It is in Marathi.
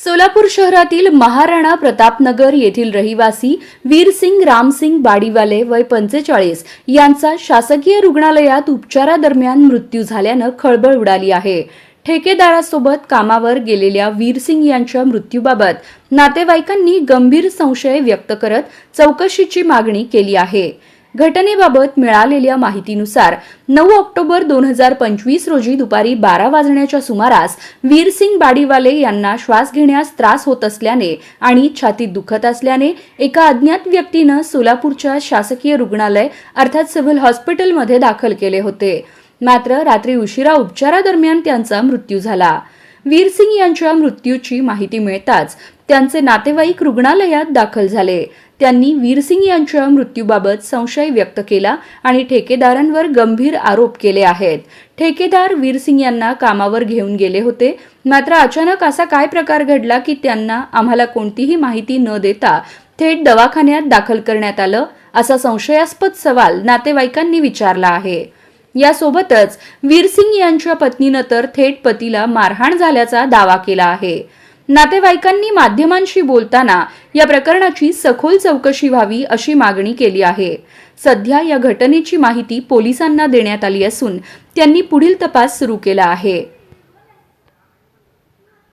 सोलापूर शहरातील महाराणा प्रतापनगर येथील रहिवासी वीरसिंग रामसिंग बाडीवाले वय पंचेचाळीस यांचा शासकीय रुग्णालयात उपचारादरम्यान मृत्यू झाल्यानं खळबळ उडाली आहे. ठेकेदारासोबत कामावर गेलेल्या वीरसिंग यांच्या मृत्यूबाबत नातेवाईकांनी गंभीर संशय व्यक्त करत चौकशीची मागणी केली आहे. घटनेबाबत मिळालेल्या माहितीनुसार नऊ ऑक्टोबर दोन हजार पंचवीस रोजी दुपारी बारा वाजण्याच्या सुमारास वीरसिंग बाडीवाले यांना श्वास घेण्यास त्रास होत असल्याने आणि छातीत दुखत असल्याने एका अज्ञात व्यक्तीनं सोलापूरच्या शासकीय रुग्णालय अर्थात सिव्हिल हॉस्पिटलमध्ये दाखल केले होते. मात्र रात्री उशिरा उपचारादरम्यान त्यांचा मृत्यू झाला. वीरसिंग यांच्या मृत्यूची माहिती मिळताच त्यांचे नातेवाईक रुग्णालयात दाखल झाले. त्यांनी वीरसिंग यांच्या मृत्यूबाबत संशय व्यक्त केला आणि ठेकेदारांवर गंभीर आरोप केले आहेत. ठेकेदार वीरसिंग यांना कामावर घेऊन गेले होते. मात्र अचानक असा काय प्रकार घडला की त्यांना आम्हाला कोणतीही माहिती न देता थेट दवाखान्यात दाखल करण्यात आलं? असा संशयास्पद सवाल नातेवाईकांनी विचारला आहे. यासोबतच वीरसिंग यांच्या पत्नीनं तर थेट पतीला मारहाण झाल्याचा दावा केला आहे. नातेवाईकांनी माध्यमांशी बोलताना या प्रकरणाची सखोल चौकशी व्हावी अशी मागणी केली आहे. सध्या या घटनेची माहिती पोलिसांना देण्यात आली असून त्यांनी पुढील तपास सुरू केला आहे.